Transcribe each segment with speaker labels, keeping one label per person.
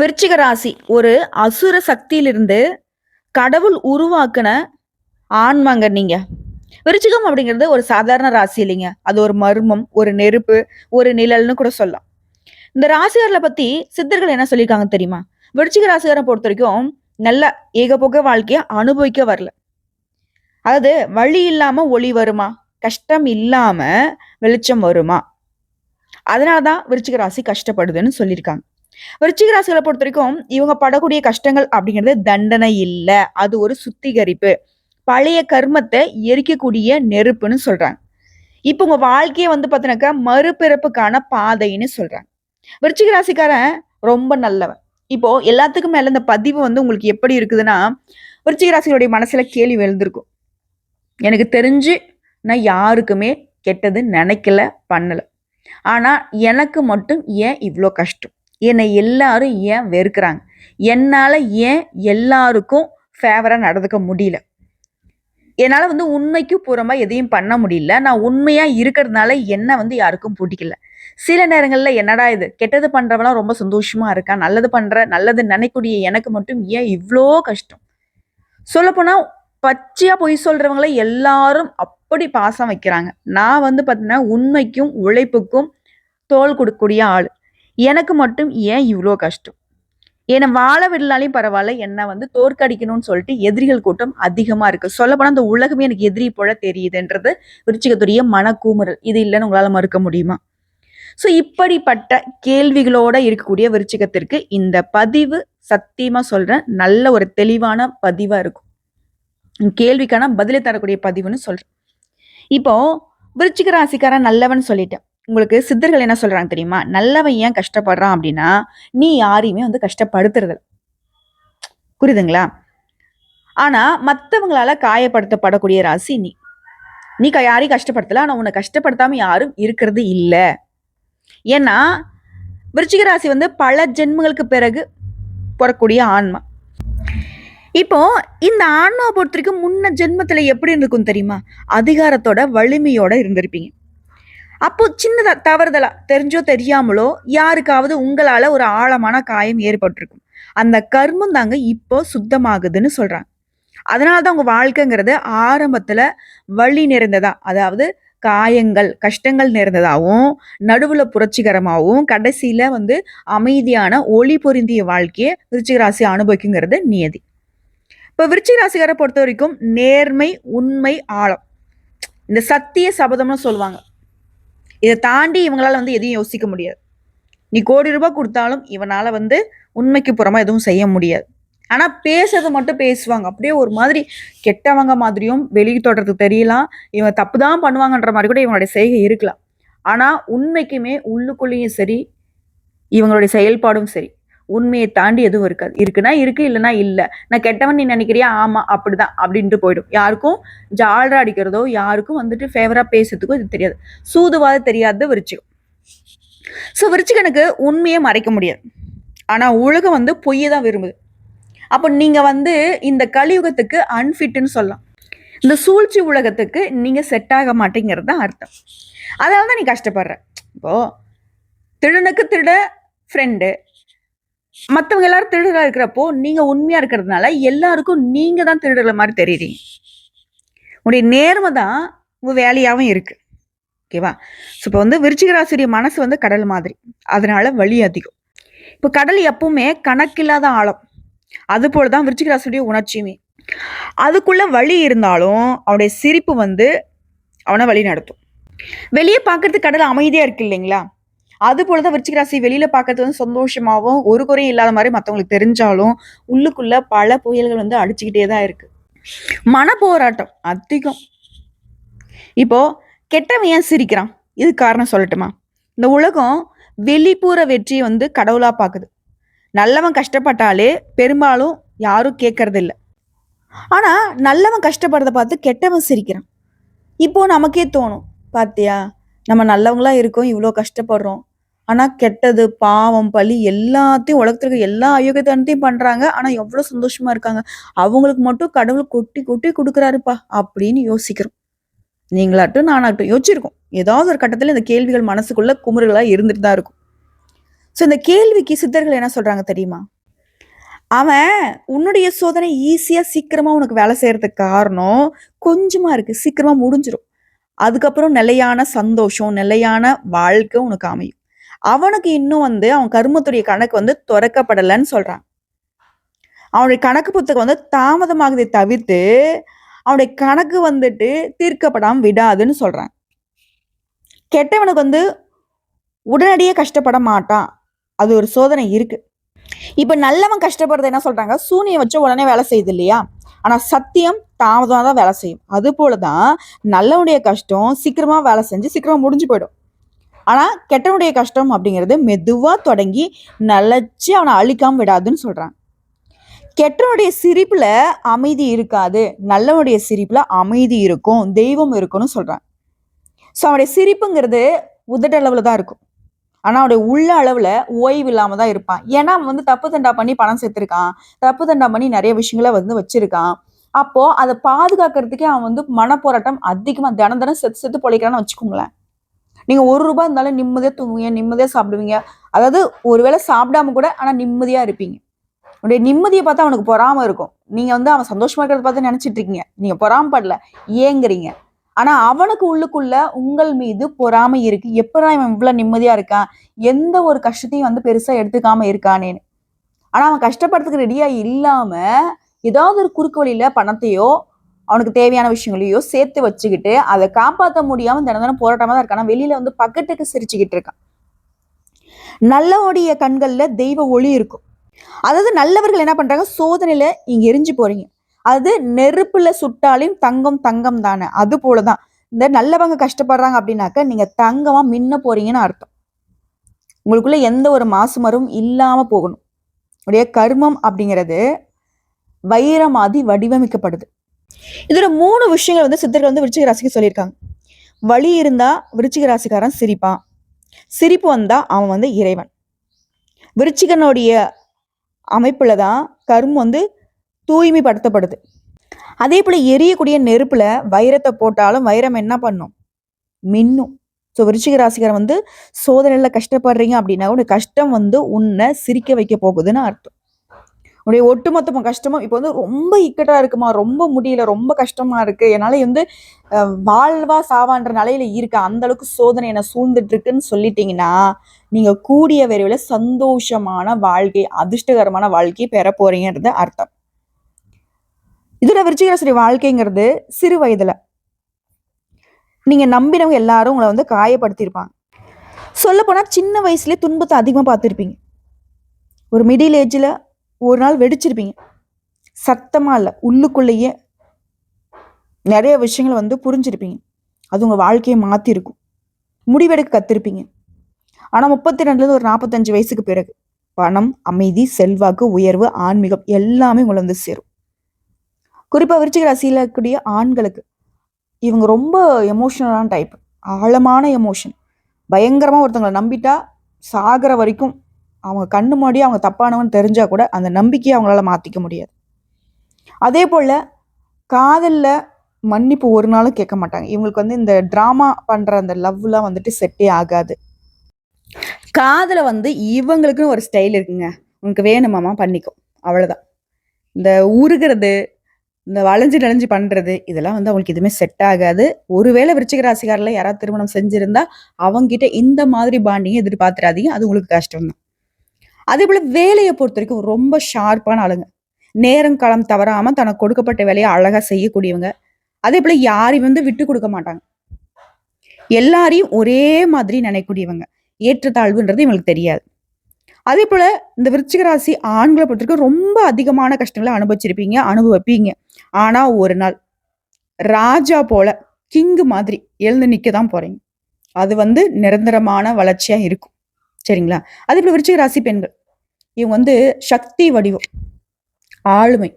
Speaker 1: விருச்சிக ராசி ஒரு அசுர சக்தியிலிருந்து கடவுள் உருவாக்குன ஆன்மாங்க நீங்க. விருச்சிகம் அப்படிங்கிறது ஒரு சாதாரண ராசி இல்லைங்க. அது ஒரு மர்மம் ஒரு நெருப்பு ஒரு நிழல்னு கூட சொல்லலாம். இந்த ராசிகாரில் பத்தி சித்தர்கள் என்ன சொல்லியிருக்காங்க தெரியுமா? விருச்சிக ராசிகாரை பொறுத்த வரைக்கும் நல்ல ஏகபோக வாழ்க்கையை அனுபவிக்க வரல. அதாவது வழி இல்லாம ஒளி வருமா? கஷ்டம் இல்லாம வெளிச்சம் வருமா? அதனாலதான் விருச்சிக ராசி கஷ்டப்படுதுன்னு சொல்லியிருக்காங்க. விருச்சிகராசிகளை பொறுத்த வரைக்கும் இவங்க படக்கூடிய கஷ்டங்கள் அப்படிங்கிறது தண்டனை இல்லை. அது ஒரு சுத்திகரிப்பு. பழைய கர்மத்தை எரிக்கக்கூடிய நெருப்புன்னு சொல்றாங்க. இப்போ உங்க வாழ்க்கையை வந்து பார்த்தீங்கன்னாக்கா மறுபிறப்புக்கான பாதைன்னு சொல்றாங்க. விருச்சிக ராசிக்காரன் ரொம்ப நல்லவன். இப்போ எல்லாத்துக்கும் மேல இந்த பதிவு வந்து உங்களுக்கு எப்படி இருக்குதுன்னா விருச்சிக ராசிகளுடைய மனசுல கேள்வி எழுந்திருக்கும். எனக்கு தெரிஞ்சு நான் யாருக்குமே கெட்டது நினைக்கல பண்ணல. ஆனா எனக்கு மட்டும் ஏன் இவ்வளோ கஷ்டம்? என்னை எல்லாரும் ஏன் வெறுக்கிறாங்க? என்னால் ஏன் எல்லாருக்கும் ஃபேவராக நடந்துக்க முடியல? என்னால் வந்து உண்மைக்கு புறமாக எதையும் பண்ண முடியல. நான் உண்மையாக இருக்கிறதுனால என்னை வந்து யாருக்கும் பிடிக்கல சில நேரங்களில் என்னடா இது? கெட்டது பண்ணுறவெல்லாம் ரொம்ப சந்தோஷமாக இருக்கான் நல்லது பண்ணுற நல்லது நினைக்கூடிய எனக்கு மட்டும் ஏன் இவ்வளோ கஷ்டம்? சொல்லப்போனால் பச்சையாக பொய் சொல்கிறவங்கள எல்லாரும் அப்படி பாசம் வைக்கிறாங்க. நான் வந்து பார்த்தீங்கன்னா உண்மைக்கும் உழைப்புக்கும் தோல் கொடுக்கக்கூடிய ஆள். எனக்கு மட்டும் ஏன் இவ்வளோ கஷ்டம்? என்னை வாழ விடலாலையும் பரவாயில்ல என்னை வந்து தோற்கடிக்கணும்னு சொல்லிட்டு எதிரிகள் கூட்டம் அதிகமாக இருக்குது சொல்லப்போனால் அந்த உலகமே எனக்கு எதிரி போல தெரியுதுன்றது விருச்சிகத்துடைய மனக்கூமுறல். இது இல்லைன்னு உங்களால் மறுக்க முடியுமா? ஸோ இப்படிப்பட்ட கேள்விகளோட இருக்கக்கூடிய விருச்சிகத்திற்கு இந்த பதிவு சத்தியமாக சொல்கிறேன் நல்ல ஒரு தெளிவான பதிவாக இருக்கும். கேள்விக்கான பதிலை தரக்கூடிய பதிவுன்னு சொல்கிறேன் இப்போ விருச்சிக ராசிக்காரன் நல்லவன் சொல்லிட்டேன். உங்களுக்கு சித்தர்கள் என்ன சொல்றாங்க தெரியுமா? நல்லவன் ஏன் கஷ்டப்படுறான் அப்படின்னா நீ யாரையுமே வந்து கஷ்டப்படுத்துறது புரியுதுங்களா? ஆனா மற்றவங்களால காயப்படுத்தப்படக்கூடிய ராசி நீ. நீ க- யாரையும் கஷ்டப்படுத்தல ஆனா உன்னை கஷ்டப்படுத்தாம யாரும் இருக்கிறது இல்லை. ஏன்னா விருச்சிக ராசி வந்து பல ஜென்மங்களுக்கு பிறகு பிறக்கூடிய ஆன்மா. இப்போ இந்த ஆன்மாவை பொறுத்த வரைக்கும் முன்ன ஜென்மத்துல எப்படி இருந்திருக்கும் தெரியுமா? அதிகாரத்தோட வலிமையோட இருந்திருப்பீங்க. அப்போ சின்னதாக தவறுதலா தெரிஞ்சோ தெரியாமலோ யாருக்காவது உங்களால ஒரு ஆழமான காயம் ஏற்பட்டிருக்கும். அந்த கர்மம் தாங்க இப்போ சுத்தமாகுதுன்னு சொல்றாங்க. அதனாலதான் உங்க வாழ்க்கைங்கிறது ஆரம்பத்துல வழி நிறைந்ததா அதாவது காயங்கள் கஷ்டங்கள் நிறைந்ததாகவும் நடுவுல புரட்சிகரமாகவும் கடைசியில வந்து அமைதியான ஒளி பொருந்திய வாழ்க்கையை விருச்சிக ராசி அனுபவிக்குங்கிறது நியதி. இப்போ விருச்சிகராசிகாரை பொறுத்த வரைக்கும் நேர்மை உண்மை ஆழம். இந்த சத்திய சபதம்னு சொல்லுவாங்க. இதை தாண்டி இவங்களால வந்து எதையும் யோசிக்க முடியாது. நீ கோடி ரூபாய் கொடுத்தாலும் இவனால வந்து உண்மைக்கு புறமா எதுவும் செய்ய முடியாது. ஆனா பேசுறது மட்டும் பேசுவாங்க. அப்படியே ஒரு மாதிரி கெட்டவங்க மாதிரியும் வெளி தொடர்றதுக்கு தெரியலாம். இவங்க தப்பு தான் பண்ணுவாங்கன்ற மாதிரி கூட இவங்களுடைய செய்கை இருக்கலாம். ஆனா உண்மைக்குமே உள்ளுக்குள்ளேயும் சரி இவங்களுடைய செயல்பாடும் சரி உண்மையை தாண்டி எதுவும் இருக்காது. இருக்குன்னா இருக்கு இல்லைன்னா இல்லை. நான் கெட்டவன் நீ நினைக்கிறியா? ஆமா அப்படிதான். அப்படின்ட்டு போயிடும். யாருக்கும் ஜாலரா அடிக்கிறதோ யாருக்கும் வந்துட்டு ஃபேவரா பேசுறதுக்கோ இது தெரியாது. சூதுவாத தெரியாத விருச்சிகம். ஸோ விருச்சிகனுக்கு உண்மையை மறைக்க முடியாது. ஆனா உலகம் வந்து பொய்யை தான் விரும்புது. அப்போ நீங்க வந்து இந்த கலியுகத்துக்கு அன்ஃபிட்னு சொல்லலாம். இந்த சூழ்ச்சி உலகத்துக்கு நீங்க செட் ஆக மாட்டேங்கிறது தான் அர்த்தம். அதனால தான் நீ கஷ்டப்படுற. இப்போ திருடனுக்கு திருட ஃப்ரெண்டு மற்றவங்க எல்லாரும் திருடரா இருக்கிறப்போ நீங்க உண்மையா இருக்கிறதுனால எல்லாருக்கும் நீங்க தான் திருடுற மாதிரி தெரியுறீங்க உங்களுடைய நேர்மை தான் உங்க வேலையாகவும் இருக்கு. ஓகேவா ஸோ இப்போ வந்து விருச்சிக ராசியுடைய மனசு வந்து கடல் மாதிரி. அதனால வலி அதிகம். இப்போ கடல் எப்பவுமே கணக்கில்லாத ஆழம். அது போல தான் விருச்சிக ராசியுடைய உணர்ச்சியுமே. அதுக்குள்ள வலி இருந்தாலும் அவனுடைய சிரிப்பு வந்து அவனை வழி நடத்தும். வெளியே பார்க்கறதுக்கு கடல் அமைதியா இருக்கு இல்லைங்களா? அது போல தான் விருச்சிக ராசி வெளியில பார்க்கறது வந்து சந்தோஷமாகவும் ஒரு குறையும் இல்லாத மாதிரி மற்றவங்களுக்கு தெரிஞ்சாலும் உள்ளுக்குள்ள பல புயல்கள் வந்து அடிச்சுக்கிட்டே தான் இருக்கு. மன போராட்டம் அதிகம். இப்போ கெட்டவன் ஏன் சிரிக்கிறான்? இது காரணம் சொல்லட்டுமா? இந்த உலகம் வெளிப்புற வெற்றியை வந்து கடவுளா பார்க்குது நல்லவன் கஷ்டப்பட்டாலே பெரும்பாலும் யாரும் கேட்கறது இல்லை ஆனா நல்லவன் கஷ்டப்படுறத பார்த்து கெட்டவன் சிரிக்கிறான். இப்போ நமக்கே தோணும் பாத்தியா? நம்ம நல்லவங்களா இருக்கோம் இவ்வளோ கஷ்டப்படுறோம். ஆனால் கெட்டது பாவம் பழி எல்லாத்தையும் உலகத்துல இருக்க எல்லா அயோக்கியத்தனத்தையும் பண்ணுறாங்க ஆனால் எவ்வளோ சந்தோஷமாக இருக்காங்க. அவங்களுக்கு மட்டும் கடவுள் கொட்டி கொட்டி கொடுக்குறாருப்பா அப்படின்னு யோசிக்கிறோம். நீங்களாட்டும் நானாகட்டும் யோசிச்சிருக்கோம். ஏதாவது ஒரு கட்டத்தில் இந்த கேள்விகள் மனசுக்குள்ள குமுறுகளாக இருந்துட்டு தான் இருக்கும். ஸோ இந்த கேள்விக்கு சித்தர்கள் என்ன சொல்கிறாங்க தெரியுமா? அவன் உன்னுடைய சோதனை ஈஸியாக சீக்கிரமாக உனக்கு வேலை செய்கிறதுக்கு காரணம் கொஞ்சமாக இருக்குது சீக்கிரமாக முடிஞ்சிடும் அதுக்கப்புறம் நிலையான சந்தோஷம் நிலையான வாழ்க்கை உனக்கு அமையும். அவனுக்கு இன்னும் வந்து அவன் கர்மத்துடைய கணக்கு வந்து திறக்கப்படலைன்னு சொல்றான். அவனுடைய கணக்கு புத்தகம் வந்து தாமதமாகுதை தவிர்த்து அவனுடைய கணக்கு வந்துட்டு தீர்க்கப்படாம விடாதுன்னு சொல்றான். கெட்டவனுக்கு வந்து உடனடியே கஷ்டப்பட மாட்டான். அது ஒரு சோதனை இருக்கு. இப்ப நல்லவன் கஷ்டப்படுறது என்ன சொல்றாங்க? சூனியம் வச்சு உடனே வேலை செய்யுது இல்லையா? ஆனா சத்தியம் தாமதமாக தான் வேலை செய்யும். அது போலதான் நல்லவனுடைய கஷ்டம் சீக்கிரமா வேலை செஞ்சு சீக்கிரமா முடிஞ்சு போயிடும். ஆனால் கெட்டவனுடைய கஷ்டம் அப்படிங்கிறது மெதுவாக தொடங்கி நல்லச்சு அவனை அழிக்காமல் விடாதுன்னு சொல்கிறான் கெட்டவனுடைய சிரிப்பில் அமைதி இருக்காது. நல்லவனுடைய சிரிப்பில் அமைதி இருக்கும். தெய்வம் இருக்கும்னு சொல்கிறான் ஸோ அவனுடைய சிரிப்புங்கிறது உதட்டளவுல தான் இருக்கும். ஆனால் அவனுடைய உள்ள அளவில் ஓய்வு இல்லாமல் தான் இருப்பான். ஏன்னா அவன் வந்து தப்பு தண்டா பண்ணி பணம் சேர்த்துருக்கான். தப்பு தண்டா பண்ணி நிறைய விஷயங்களை வந்து வச்சுருக்கான். அப்போது அதை பாதுகாக்கிறதுக்கே அவன் வந்து மனப்போராட்டம் அதிகமாக தினம் தினம் செத்து செத்து பொழைக்கிறான்னு வச்சுக்கோங்களேன். நீங்க ஒரு ரூபா இருந்தாலும் நிம்மதியா தூங்குவீங்க நிம்மதியா சாப்பிடுவீங்க. அதாவது ஒருவேளை சாப்பிடாம கூட ஆனா நிம்மதியா இருப்பீங்க. உடைய நிம்மதியை பார்த்தா அவனுக்கு பொறாம இருக்கும். நீங்க வந்து அவன் சந்தோஷமா இருக்கிறத பார்த்து நினைச்சிட்டு இருக்கீங்க. நீங்க பொறாமப்படல ஏங்குறீங்க. ஆனா அவனுக்கு உள்ளுக்குள்ள உங்கள் மீது பொறாமை இருக்கு. எப்படா இவன் இவ்வளவு நிம்மதியா இருக்கான்? எந்த ஒரு கஷ்டத்தையும் வந்து பெருசா எடுத்துக்காம இருக்கானேன்னு. ஆனா அவன் கஷ்டப்படுறதுக்கு ரெடியா இல்லாம ஏதாவது ஒரு குறுக்கு வழியில பணத்தையோ அவனுக்கு தேவையான விஷயங்களையோ சேர்த்து வச்சுக்கிட்டு அதை காப்பாற்ற முடியாம தினம் தினம் போராட்டமா தான் இருக்கான். ஆனா வெளியில வந்து பக்கத்துக்கு சிரிச்சுக்கிட்டு இருக்கான். நல்லவனுடைய கண்கள்ல தெய்வ ஒளி இருக்கும். அதாவது நல்லவர்கள் என்ன பண்றாங்க? சோதனையில இங்க எரிஞ்சு போறீங்க. அது நெருப்புல சுட்டாலையும் தங்கம் தங்கம் தானே. அது போலதான். இந்த நல்லவங்க கஷ்டப்படுறாங்க அப்படின்னாக்க நீங்க தங்கமா மின்ன போறீங்கன்னு அர்த்தம். உங்களுக்குள்ள எந்த ஒரு மாசுமரும் இல்லாம போகணும். உடைய கர்மம் அப்படிங்கிறது வைரமாதி வடிவமைக்கப்படுது. இதுல மூணு விஷயங்கள் வந்து சித்தர்கள் வந்து விருச்சிக ராசிக்கு சொல்லியிருக்காங்க. வழி இருந்தா விருச்சிக ராசிக்காரன் சிரிப்பான். சிரிப்பு வந்தா அவன் வந்து இறைவன். விருச்சிகனுடைய அமைப்புல தான் கரும் வந்து தூய்மைப்படுத்தப்படுது. அதே போல எரியக்கூடிய நெருப்புல வைரத்தை போட்டாலும் வைரம் என்ன பண்ணும்? மின்னும். ஸோ விருச்சிக ராசிக்காரன் வந்து சோதனையில கஷ்டப்படுறீங்க அப்படின்னா உடைய கஷ்டம் வந்து உன்னை சிரிக்க வைக்க போகுதுன்னு அர்த்தம். உடைய ஒட்டுமொத்த கஷ்டமும் இப்போ வந்து ரொம்ப இக்கட்டாக இருக்குமா? ரொம்ப முடியல ரொம்ப கஷ்டமாக இருக்குது என்னால் வந்து வாழ்வா சாவான்ற நிலையில இருக்க அந்த அளவுக்கு சோதனை என்ன சூழ்ந்துட்டு இருக்குன்னு சொல்லிட்டீங்கன்னா நீங்க கூடிய விரைவில் சந்தோஷமான வாழ்க்கை அதிர்ஷ்டகரமான வாழ்க்கை பெற போறீங்கன்றது அர்த்தம். இதில் விருச்சிகராசிரி வாழ்க்கைங்கிறது சிறு வயதுல. நீங்க நம்பினவங்க எல்லாரும் உங்களை வந்து காயப்படுத்தியிருப்பாங்க. சொல்ல போனா சின்ன வயசுலேயே துன்பத்தை அதிகமாக பார்த்துருப்பீங்க. ஒரு மிடில் ஏஜில் ஒரு நாள் வெடிச்சிருப்பீங்க. சத்தமாக இல்லை. உள்ளுக்குள்ளேயே நிறைய விஷயங்களை வந்து புரிஞ்சிருப்பீங்க. அது உங்கள் வாழ்க்கையை மாற்றிருக்கும் முடிவெடுக்க கத்திருப்பீங்க. ஆனால் முப்பத்தி ரெண்டுலேருந்து ஒரு நாற்பத்தஞ்சு வயசுக்கு பிறகு பணம் அமைதி செல்வாக்கு உயர்வு ஆன்மீகம் எல்லாமே உங்களை வந்து சேரும். குறிப்பாக விருச்சிக ராசியில் இருக்கக்கூடிய ஆண்களுக்கு இவங்க ரொம்ப எமோஷனலான டைப் ஆழமான எமோஷன் பயங்கரமாக ஒருத்தவங்களை நம்பிட்டா சாகிற வரைக்கும் அவங்க கண்ணு மாடி அவங்க தப்பானவன் தெரிஞ்சால் கூட அந்த நம்பிக்கையை அவங்களால மாற்றிக்க முடியாது. அதே போல் காதலில் மன்னிப்பு ஒரு நாளும் கேட்க மாட்டாங்க. இவங்களுக்கு வந்து இந்த ட்ராமா பண்ணுற அந்த லவ்லாம் வந்துட்டு செட்டே ஆகாது. காதலை வந்து இவங்களுக்குன்னு ஒரு ஸ்டைல் இருக்குங்க. உனக்கு வேணுமாமா பண்ணிக்கும் அவ்வளோதான் இந்த உருகிறது இந்த வளைஞ்சு நெளிஞ்சு பண்ணுறது இதெல்லாம் வந்து அவங்களுக்கு எதுவுமே செட் ஆகாது. ஒருவேளை விருச்சிக ராசிக்காரில் யாராவது திருமணம் செஞ்சுருந்தா அவங்ககிட்ட இந்த மாதிரி பாண்டிங்க எதிர்பார்த்துறாதீங்க அது உங்களுக்கு கஷ்டம் தான் அதே போல் வேலையை பொறுத்த வரைக்கும் ரொம்ப ஷார்ப்பான ஆளுங்க. நேரம் காலம் தவறாமல் தனக்கு கொடுக்கப்பட்ட வேலையை அழகாக செய்யக்கூடியவங்க. அதே போல் யாரையும் வந்து விட்டு கொடுக்க மாட்டாங்க. எல்லாரையும் ஒரே மாதிரி நினைக்கூடியவங்க ஏற்றத்தாழ்வுன்றது இவங்களுக்கு தெரியாது. அதே போல் இந்த விருச்சிக ராசி ஆண்களை பொறுத்தவரைக்கும் ரொம்ப அதிகமான கஷ்டங்களை அனுபவிச்சிருப்பீங்க அனுபவிப்பீங்க. ஆனால் ஒரு நாள் ராஜா போல கிங்கு மாதிரி எழுந்து நிற்க தான் போகிறீங்க அது வந்து நிரந்தரமான வளர்ச்சியாக இருக்கும். சரிங்களா? அதே போல விருச்சிக ராசி பெண்கள். இவங்க வந்து சக்தி வடிவம் ஆளுமை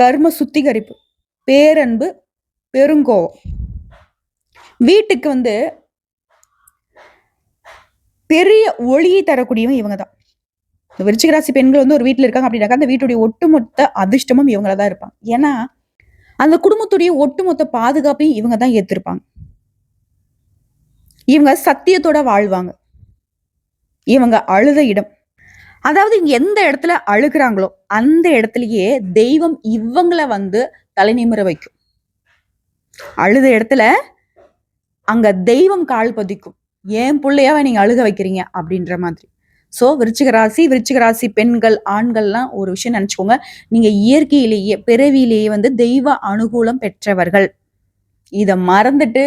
Speaker 1: கர்ம சுத்திகரிப்பு பேரன்பு பெருங்கோவம். வீட்டுக்கு வந்து பெரிய ஒளியை தரக்கூடியவங்க இவங்க தான். இந்த விருச்சிகராசி பெண்கள் வந்து ஒரு வீட்டில் இருக்காங்க அப்படின்னாக்கா அந்த வீட்டுடைய ஒட்டுமொத்த அதிர்ஷ்டமும் இவங்கள தான் இருப்பாங்க. ஏன்னா அந்த குடும்பத்துடைய ஒட்டுமொத்த பாதுகாப்பையும் இவங்க தான் ஏத்திருப்பாங்க. இவங்க சத்தியத்தோட வாழ்வாங்க. இவங்க அழுத இடம். அதாவது இங்க எந்த இடத்துல அழுகுறாங்களோ அந்த இடத்துலயே தெய்வம் இவங்கள வந்து தலை நிமிர வைக்கும். அழுத இடத்துல அங்க தெய்வம் கால் பதிக்கும். ஏன் பிள்ளையாவை நீங்க அழுக வைக்கிறீங்க? அப்படின்ற மாதிரி. ஸோ விருச்சிக ராசி விருச்சிக ராசி பெண்கள் ஆண்கள்லாம் ஒரு விஷயம் நினைச்சுக்கோங்க. நீங்க இயற்கையிலேயே பிறவியிலேயே வந்து தெய்வ அனுகூலம் பெற்றவர்கள். இதை மறந்துட்டு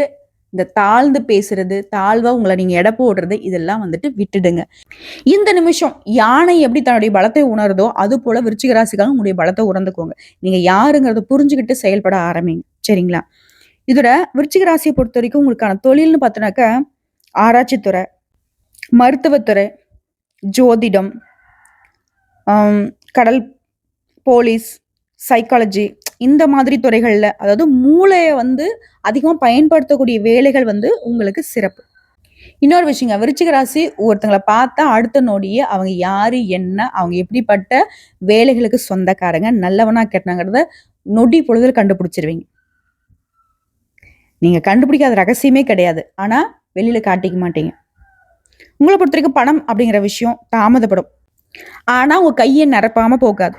Speaker 1: இந்த தாழ்ந்து பேசுறது தாழ்வா உங்களை நீங்க எடை போடுறது இதெல்லாம் வந்துட்டு விட்டுடுங்க. இந்த நிமிஷம் யானை எப்படி தன்னுடைய பலத்தை உணருதோ அது போல விருச்சிகராசிக்காக உங்களுடைய பலத்தை உணர்ந்துக்கோங்க. நீங்க யாருங்கிறத புரிஞ்சுக்கிட்டு செயல்பட ஆரம்பிங்க. சரிங்களா? இதோட விருச்சிக ராசியை பொறுத்த வரைக்கும் உங்களுக்கான தொழில்னு பார்த்தோன்னாக்க ஆராய்ச்சித்துறை மருத்துவத்துறை ஜோதிடம் கடல் போலீஸ் சைக்காலஜி இந்த மாதிரி துறைகளில் அதாவது மூளையை வந்து அதிகமாக பயன்படுத்தக்கூடிய வேலைகள் வந்து உங்களுக்கு சிறப்பு. இன்னொரு விஷயங்க விருச்சிக ராசி ஒருத்தங்களை பார்த்தா அடுத்த நொடியே அவங்க யாரு என்ன அவங்க எப்படிப்பட்ட வேலைகளுக்கு சொந்தக்காரங்க நல்லவனா கெட்டனாங்கிறத நொடி பொழுதில் கண்டுபிடிச்சிருவீங்க. நீங்க கண்டுபிடிக்காத ரகசியமே கிடையாது. ஆனா வெளியில காட்டிக்க மாட்டீங்க. உங்களை பொறுத்த வரைக்கும் பணம் அப்படிங்கிற விஷயம் தாமதப்படும். ஆனா உங்க கையை நிரப்பாம போகாது.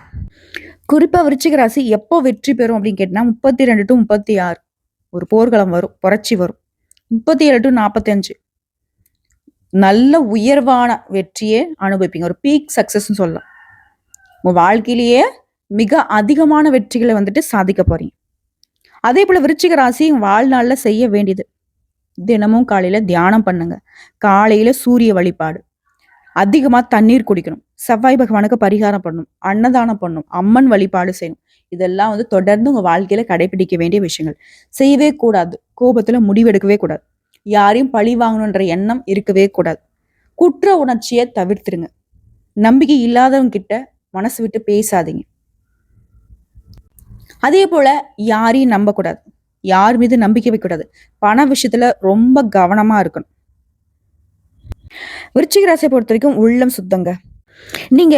Speaker 1: குறிப்பா விருச்சிக ராசி எப்போ வெற்றி பெறும் அப்படின்னு கேட்டினா முப்பத்தி ரெண்டு டு முப்பத்தி ஆறு ஒரு போர்க்களம் வரும் புரட்சி வரும். முப்பத்தி ஏழு டு நாற்பத்தஞ்சு நல்ல உயர்வான வெற்றியை அனுபவிப்பீங்க. ஒரு பீக் சக்சஸ்ன்னு சொல்லலாம். உங்க வாழ்க்கையிலேயே மிக அதிகமான வெற்றிகளை வந்துட்டு சாதிக்க போறீங்க. அதே போல விருச்சிக ராசி வாழ்நாளில் செய்ய வேண்டியது. தினமும் காலையில தியானம் பண்ணுங்க. காலையில சூரிய வழிபாடு. அதிகமா தண்ணீர் குடிக்கணும். செவ்வாய் பகவானுக்கு பரிகாரம் பண்ணணும் அன்னதானம் பண்ணணும் அம்மன் வழிபாடு செய்யணும். இதெல்லாம் வந்து தொடர்ந்து உங்க வாழ்க்கையில கடைபிடிக்க வேண்டிய விஷயங்கள். செய்யவே கூடாது. கோபத்துல முடிவெடுக்கவே கூடாது. யாரையும் பழி வாங்கணுன்ற எண்ணம் இருக்கவே கூடாது. குற்ற உணர்ச்சியை தவிர்த்துருங்க. நம்பிக்கை இல்லாதவங்க கிட்ட மனசு விட்டு பேசாதீங்க. அதே போல யாரையும் நம்பக்கூடாது. யார் மீது நம்பிக்கை வைக்கக்கூடாது. பண விஷயத்துல ரொம்ப கவனமா இருக்கணும். விருச்சிக ராசியை பொறுத்த வரைக்கும் உள்ளம் சுத்தங்க. நீங்க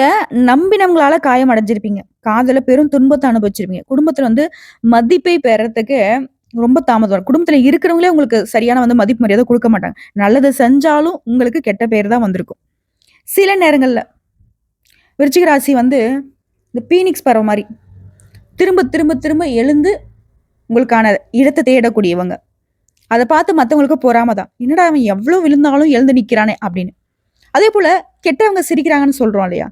Speaker 1: நம்பினவங்களால காயம் அடைஞ்சிருப்பீங்க. காதல பெரும் துன்பத்தை அனுபவிச்சிருப்பீங்க. குடும்பத்துல வந்து மதிப்பை பெறத்துக்கு ரொம்ப தாமதம் வரும். குடும்பத்துல இருக்கிறவங்களே உங்களுக்கு சரியான வந்து மதிப்பு மரியாதை கொடுக்க மாட்டாங்க. நல்லது செஞ்சாலும் உங்களுக்கு கெட்ட பேர் தான் வந்திருக்கும். சில நேரங்கள்ல விருச்சிக ராசி வந்து இந்த பீனிக்ஸ் பறவை மாதிரி திரும்ப திரும்ப திரும்ப எழுந்து உங்களுக்கான இடத்தை தேடக்கூடியவங்க. அதை பார்த்து மற்றவங்களுக்கு பொறாம தான் என்னடா அவன் எவ்வளோ விழுந்தாலும் எழுந்து நிற்கிறானே அப்படின்னு. அதே போல் கெட்டவங்க சிரிக்கிறாங்கன்னு சொல்கிறோம் இல்லையா?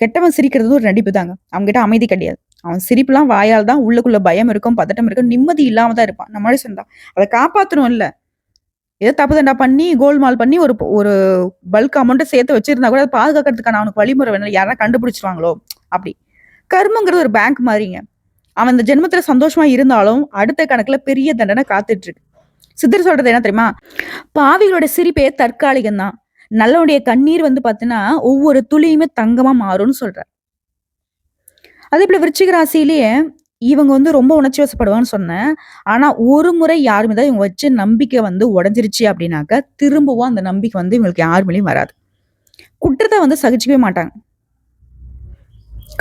Speaker 1: கெட்டவன் சிரிக்கிறது ஒரு நடிப்பு தாங்க. அவங்ககிட்ட அமைதி கிடையாது. அவன் சிரிப்புலாம் வாயால் தான் உள்ளுக்குள்ள பயம் இருக்கும் பதட்டம் இருக்கும் நிம்மதி இல்லாமல் தான் இருப்பான். நம்ம மனுஷன் தான் அதை காப்பாற்றணும் இல்லை ஏதோ தப்பு தண்டா பண்ணி கோல்மால் பண்ணி ஒரு ஒரு பல்க் அமௌண்ட்டை சேர்த்து வச்சிருந்தா கூட அதை பாதுகாக்கிறதுக்கான அவனுக்கு வழிமுறை வேணும் யாரா கண்டுபிடிச்சிருவாங்களோ? அப்படி. கர்மங்கிறது ஒரு பேங்க் மாதிரிங்க. அவன் இந்த ஜென்மத்தில் சந்தோஷமா இருந்தாலும் அடுத்த கணக்கில் பெரிய தண்டனை காத்துட்டு இருக்கு. சித்தர் சொல்றது என்ன தெரியுமா? பாவிகளோட சிரிப்பே தற்காலிகம் தான் நல்லவனுடைய கண்ணீர் வந்து பார்த்தீங்கன்னா ஒவ்வொரு துளியுமே தங்கமா மாறும்னு சொல்றார். அதே போல விருச்சிக ராசியிலேயே இவங்க வந்து ரொம்ப உணர்ச்சி வசப்படுவான்னு சொன்னேன். ஆனா ஒரு முறை யார் மீதா இவங்க வச்ச நம்பிக்கை வந்து உடஞ்சிருச்சு அப்படின்னாக்க திரும்பவும் அந்த நம்பிக்கை வந்து இவங்களுக்கு யார் மேலேயும் வராது. குற்றத்தை வந்து சகிச்சிக்கவே மாட்டாங்க.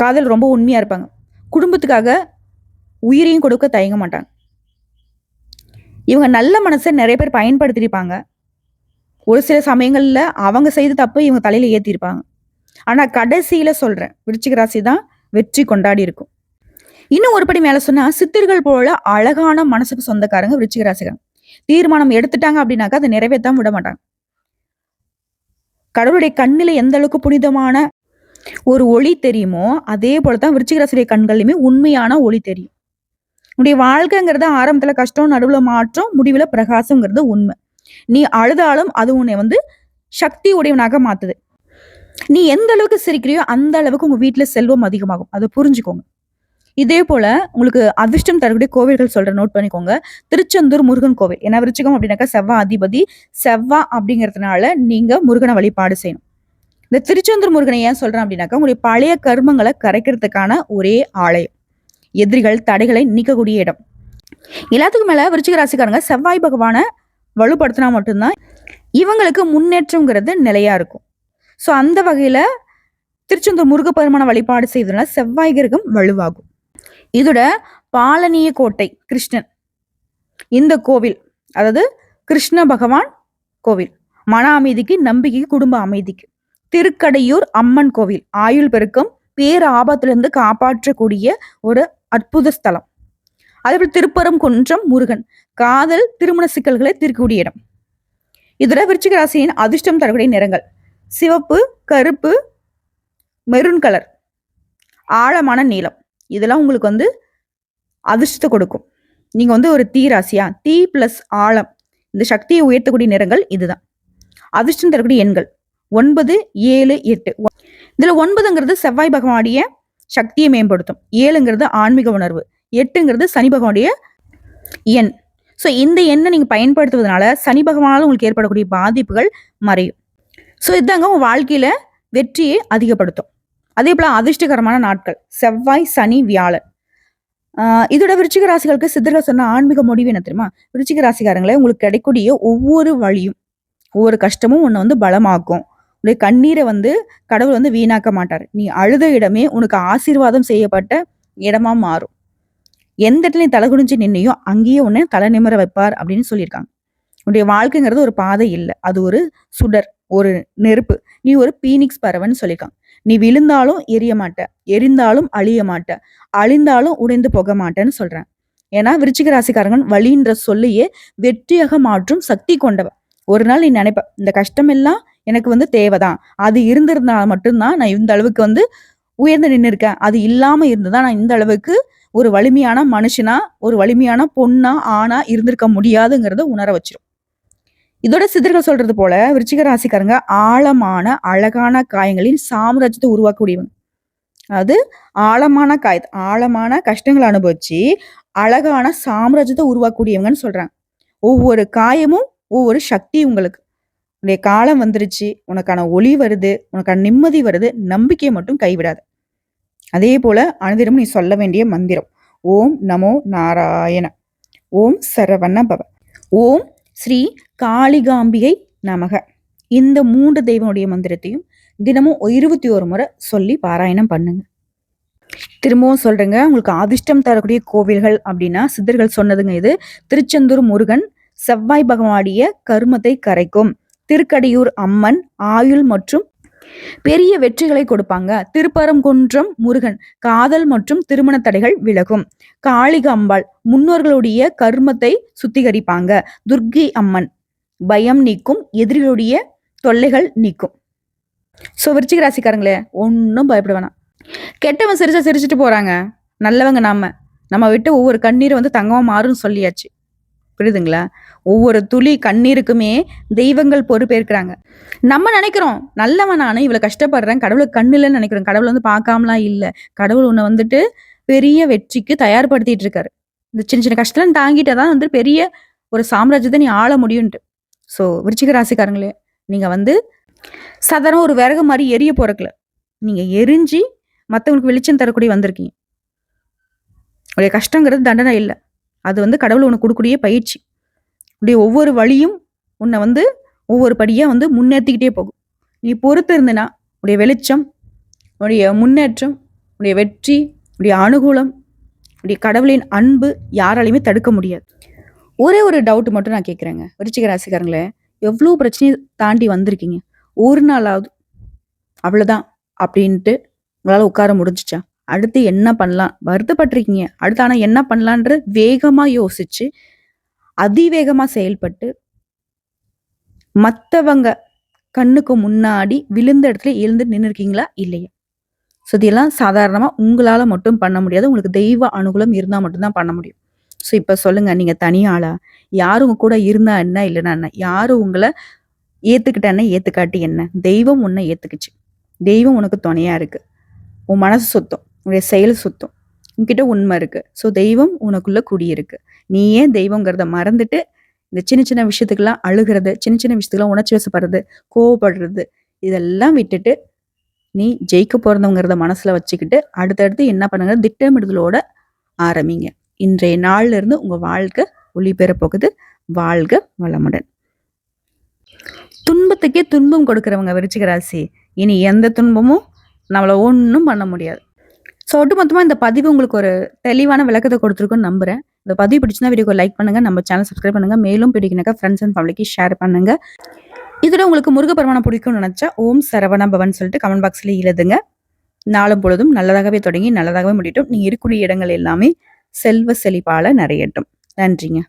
Speaker 1: காதல் ரொம்ப உண்மையா இருப்பாங்க. குடும்பத்துக்காக உயிரையும் கொடுக்க தயங்க மாட்டாங்க. இவங்க நல்ல மனசை நிறைய பேர் பயன்படுத்தியிருப்பாங்க. ஒரு சில சமயங்களில் அவங்க செய்த தப்பு இவங்க தலையில் ஏற்றிருப்பாங்க ஆனால் கடைசியில் சொல்கிறேன் விருச்சிக ராசி தான் வெற்றி கொண்டாடி இருக்கும். இன்னும் ஒருபடி மேலே சொன்னால் சித்தர்கள் போல அழகான மனசுக்கு சொந்தக்காரங்க விருச்சிக ராசிக்காரங்க. தீர்மானம் எடுத்துட்டாங்க அப்படின்னாக்கா அதை நிறைவேற்றாம விட மாட்டாங்க. கடவுளுடைய கண்ணில் எந்த அளவுக்கு புனிதமான ஒரு ஒளி தெரியுமோ அதே போலதான் விருச்சிக ராசியுடைய கண்கள்லையுமே உண்மையான ஒளி தெரியும். உன்னுடைய வாழ்க்கைங்கிறது ஆரம்பத்துல கஷ்டம் நடுவுல மாற்றம் முடிவுல பிரகாசம்ங்கிறது உண்மை. நீ அழுதாலும் அது உன்னை வந்து சக்தி உடையவனாக மாத்துது. நீ எந்த அளவுக்கு சிரிக்கிறியோ அந்த அளவுக்கு உங்க வீட்டுல செல்வம் அதிகமாகும். அதை புரிஞ்சுக்கோங்க. இதே போல உங்களுக்கு அதிர்ஷ்டம் தரக்கூடிய கோவில்கள் சொல்ற நோட் பண்ணிக்கோங்க. திருச்செந்தூர் முருகன் கோவில். ஏன்னா விருச்சிகம் அப்படின்னாக்கா செவ்வா அதிபதி. செவ்வா அப்படிங்கிறதுனால நீங்க முருகனை வழிபாடு செய்யணும். இந்த திருச்செந்தூர் முருகனை ஏன் சொல்றேன் அப்படின்னாக்கா உங்களுடைய பழைய கர்மங்களை கரைக்கிறதுக்கான ஒரே ஆலயம். எதிரிகள் தடைகளை நீக்கக்கூடிய இடம். எல்லாத்துக்கும் மேல விருச்சிக ராசிக்காரங்க செவ்வாய் பகவானை வலுப்படுத்தினா மட்டும்தான் இவங்களுக்கு முன்னேற்றங்கிறது நிலையா இருக்கும். ஸோ அந்த வகையில திருச்செந்தூர் முருகப்பெருமான வழிபாடு செய்ததுனால செவ்வாய் கிரகம் வலுவாகும். இதோட பாலனிய கோட்டை கிருஷ்ணன் இந்த கோவில் அதாவது கிருஷ்ண பகவான் கோவில் மன அமைதிக்கு நம்பிக்கைக்கு குடும்ப அமைதிக்கு. திருக்கடையூர் அம்மன் கோவில் ஆயுள் பெருக்கம் பேர் ஆபத்திலிருந்து காப்பாற்றக்கூடிய ஒரு அற்புத ஸ்தலம். அதேபோல் திருப்பரம் குன்றம் முருகன். காதல் திருமண சிக்கல்களை தீர்க்கக்கூடிய இடம். இதர விருச்சிக ராசியின் அதிர்ஷ்டம் தரக்கூடிய நிறங்கள். சிவப்பு கருப்பு மெரூன் கலர். ஆழமான நீளம். இதெல்லாம் உங்களுக்கு வந்து அதிர்ஷ்டத்தை கொடுக்கும். நீங்க வந்து ஒரு தீ ராசியா? தீ பிளஸ் ஆழம். இந்த சக்தியை உயர்த்தக்கூடிய நிறங்கள் இதுதான். அதிர்ஷ்டம் தரக்கூடிய எண்கள். ஒன்பது ஏழு எட்டு. இதுல ஒன்பதுங்கிறது செவ்வாய் பகவானுடைய சக்தியை மேம்படுத்தும். ஏழுங்கிறது ஆன்மீக உணர்வு. எட்டுங்கிறது சனி பகவானுடைய எண். ஸோ இந்த எண்ணை நீங்கள் பயன்படுத்துவதனால சனி பகவானால் உங்களுக்கு ஏற்படக்கூடிய பாதிப்புகள் மறையும். ஸோ இதாங்க உங்கள் வாழ்க்கையில் வெற்றியை அதிகப்படுத்தும். அதே போல் அதிர்ஷ்டகரமான நாட்கள். செவ்வாய் சனி வியாழன். இதோட விருச்சிக ராசிகளுக்கு சித்தர்கள் சொன்ன ஆன்மீக முடிவு என்ன தெரியுமா? விருச்சிக ராசிக்காரங்களே உங்களுக்கு கிடைக்கக்கூடிய ஒவ்வொரு வழியும் ஒவ்வொரு கஷ்டமும் உன்னை வந்து பலமாக்கும். உன்னுடைய கண்ணீரை வந்து கடவுள் வந்து வீணாக்க மாட்டார். நீ அழுத இடமே உனக்கு ஆசீர்வாதம் செய்யப்பட்ட இடமா மாறும். எந்த இடத்துல நீ தலை குடிஞ்சு நின்னையோ அங்கேயே உன்னை தலை நிமிர வைப்பார் அப்படின்னு சொல்லியிருக்காங்க. உன்னுடைய வாழ்க்கைங்கிறது ஒரு பாதை இல்லை. அது ஒரு சுடர் ஒரு நெருப்பு. நீ ஒரு பீனிக்ஸ் பறவைன்னு சொல்லியிருக்காங்க. நீ விழுந்தாலும் எரிய மாட்ட எரிந்தாலும் அழிய மாட்ட அழிந்தாலும் உடைந்து போக மாட்டேன்னு சொல்றேன் ஏன்னா விருச்சிக ராசிக்காரங்கன் வழின்ற சொல்லையே வெற்றியாக மாற்றும் சக்தி கொண்டவன் ஒரு நாள் நீ நினைப்ப இந்த கஷ்டம் எல்லாம் எனக்கு வந்து தேவைதான். அது இருந்திருந்தா மட்டும்தான் நான் இந்த அளவுக்கு வந்து உயர்ந்து நின்று இருக்கேன் அது இல்லாமல் இருந்துதான் நான் இந்த அளவுக்கு ஒரு வலிமையான மனுஷனா ஒரு வலிமையான பொண்ணா ஆணா இருந்திருக்க முடியாதுங்கிறத உணர வச்சிரும். இதோட சிதர்கள் சொல்றது போல விருச்சிக ராசிக்காரங்க ஆழமான அழகான காயங்களின் சாம்ராஜ்யத்தை உருவாக்கக்கூடியவங்க. அது ஆழமான காய ஆழமான கஷ்டங்களை அனுபவிச்சு அழகான சாம்ராஜ்யத்தை உருவாக்கக்கூடியவங்கன்னு சொல்றாங்க. ஒவ்வொரு காயமும் ஒவ்வொரு சக்தி உங்களுக்கு. உன்னுடைய காலம் வந்துருச்சு உனக்கான ஒளி வருது உனக்கான நிம்மதி வருது நம்பிக்கையை மட்டும் கைவிடாது. அதே போல அனுதினமும் நீ சொல்ல வேண்டிய மந்திரம். ஓம் நமோ நாராயண. ஓம் சரவண பவ ஓம் ஸ்ரீ காளிகாம்பிகை நமக. இந்த மூன்று தெய்வனுடைய மந்திரத்தையும் தினமும் இருபத்தி ஒரு முறை சொல்லி பாராயணம் பண்ணுங்க. திரும்பவும் சொல்றேங்க உங்களுக்கு அதிர்ஷ்டம் தரக்கூடிய கோவில்கள் அப்படின்னா சித்தர்கள் சொன்னதுங்க இது திருச்செந்தூர் முருகன் செவ்வாய் பகவானுடைய கருமத்தை கரைக்கும். திருக்கடியூர் அம்மன் ஆயுள் மற்றும் பெரிய வெற்றிகளை கொடுப்பாங்க. திருப்பரங்குன்றம் முருகன் காதல் மற்றும் திருமண தடைகள் விலகும். காளிக அம்பாள் முன்னோர்களுடைய கர்மத்தை சுத்திகரிப்பாங்க. துர்க்கி அம்மன் பயம் நீக்கும் எதிரிகளுடைய தொல்லைகள் நீக்கும். ஸோ விருச்சிக ராசிக்காரங்களே ஒன்றும் பயப்பட வேணாம். கெட்டவன் சிரிச்சா சிரிச்சுட்டு போறாங்க. நல்லவங்க நாம. நம்ம விட்டு ஒவ்வொரு கண்ணீரை வந்து தங்கமா மாறும்னு சொல்லியாச்சு. புரியுதுங்களா? ஒவ்வொரு துளி கண்ணீருக்குமே தெய்வங்கள் பொறுப்பேற்கிறாங்க. நம்ம நினைக்கிறோம் நல்லவன் நானும் இவ்வளவு கஷ்டப்படுறேன் கடவுளுக்கு கண்ணு இல்லைன்னு நினைக்கிறோம். கடவுள் வந்து பார்க்காமலாம் இல்லை. கடவுள் உன்னை வந்துட்டு பெரிய வெற்றிக்கு தயார்படுத்திட்டு இருக்காரு. இந்த சின்ன சின்ன கஷ்டம் தாங்கிட்டே தான் வந்து பெரிய ஒரு சாம்ராஜ்யத்தை நீ ஆள முடியும்ட்டு ஸோ விருச்சிக ராசிக்காரங்களே நீங்கள் வந்து சாதாரண ஒரு விறகு மாதிரி எரிய போறக்கல நீங்கள் எரிஞ்சு மற்றவங்களுக்கு வெளிச்சம் தரக்கூடிய வந்திருக்கீங்க. உடைய கஷ்டங்கிறது தண்டனை இல்லை. அது வந்து கடவுள் உனக்கு கொடுக்கக்கூடிய பயிற்சி. உடைய ஒவ்வொரு வழியும் உன்னை வந்து ஒவ்வொரு படியாக வந்து முன்னேற்றிக்கிட்டே போகும். நீ பொறுத்து இருந்தனா உடைய வெளிச்சம் உடைய முன்னேற்றம் உடைய வெற்றி உடைய அனுகூலம் உடைய கடவுளின் அன்பு யாராலையுமே தடுக்க முடியாது. ஒரே ஒரு டவுட் மட்டும் நான் கேட்குறேங்க விருச்சிக ராசிக்காரங்களே எவ்வளோ பிரச்சனையை தாண்டி வந்திருக்கீங்க? ஒரு நாளாவது அவ்வளோதான் அப்படின்ட்டு உங்களால் உட்கார முடிஞ்சிச்சா? அடுத்து என்ன பண்ணலாம்? வருத்தப்பட்டிருக்கீங்க. அடுத்து ஆனால் என்ன பண்ணலான்ற வேகமாக யோசிச்சு அதிவேகமாக செயல்பட்டு மற்றவங்க கண்ணுக்கு முன்னாடி விழுந்த இடத்துல எழுந்து நின்று இருக்கீங்களா இல்லையா? ஸோ இதெல்லாம் சாதாரணமாக உங்களால் மட்டும் பண்ண முடியாது. உங்களுக்கு தெய்வ அனுகூலம் இருந்தால் மட்டும்தான் பண்ண முடியும். ஸோ இப்போ சொல்லுங்கள் நீங்கள் தனியாளா யார் உங்க கூட இருந்தா என்ன இல்லைன்னா என்ன? யார் உங்களை ஏத்துக்கிட்டா ஏற்றுக்காட்டி என்ன? தெய்வம் உன்னை ஏற்றுக்குச்சு தெய்வம் உனக்கு துணையாக இருக்குது உன் மனசு சுத்தம். உன்னுடைய செயல் சுத்தம். உன்கிட்ட உண்மை இருக்குது ஸோ தெய்வம் உனக்குள்ளே குடியிருக்கு. நீ ஏன் தெய்வங்கிறத மறந்துட்டு இந்த சின்ன சின்ன விஷயத்துக்கெல்லாம் அழுகிறது சின்ன சின்ன விஷயத்துக்கெல்லாம் உணர்ச்சி வசப்படுறது கோவப்படுறது இதெல்லாம் விட்டுட்டு நீ ஜெயிக்க போகிறவங்கிறத மனசில் வச்சுக்கிட்டு அடுத்தடுத்து என்ன பண்ணுங்க? திட்டமிடுதலோட ஆரம்பிங்க. இன்றைய நாள்ல இருந்து உங்கள் வாழ்க்கை ஒளி பெற போகுது வாழ்க வளமுடன். துன்பத்துக்கே துன்பம் கொடுக்குறவங்க விருச்சிக ராசி. இனி எந்த துன்பமும் நம்மளை ஒன்றும் பண்ண முடியாது. ஸோ ஒட்டுமொத்தமாக இந்த பதிவு உங்களுக்கு ஒரு தெளிவான விளக்கத்தை கொடுத்துருக்குன்னு நம்புகிறேன் இந்த பதிவு பிடிச்சிருந்தா வீடியோக்கு லைக் பண்ணுங்க. நம்ம சேனல் சப்ஸ்கிரைப் பண்ணுங்க. மேலும் பிடிக்கணுக்கா ஃப்ரெண்ட்ஸ் அண்ட் ஃபேமிலிக்கு ஷேர் பண்ணுங்க. இதில் உங்களுக்கு முருகப்பெருமானை பிடிக்கும்னு நினைச்சா ஓம் சரவண பவன் சொல்லிட்டு கமெண்ட் பாக்ஸ்ல எழுதுங்க. நாளும் பொழுதும் நல்லதாகவே தொடங்கி நல்லதாகவே முடியட்டும். நீங்கள் இருக்கக்கூடிய இடங்கள் எல்லாமே செல்வ செழிப்பால நிறையட்டும். நன்றிங்க.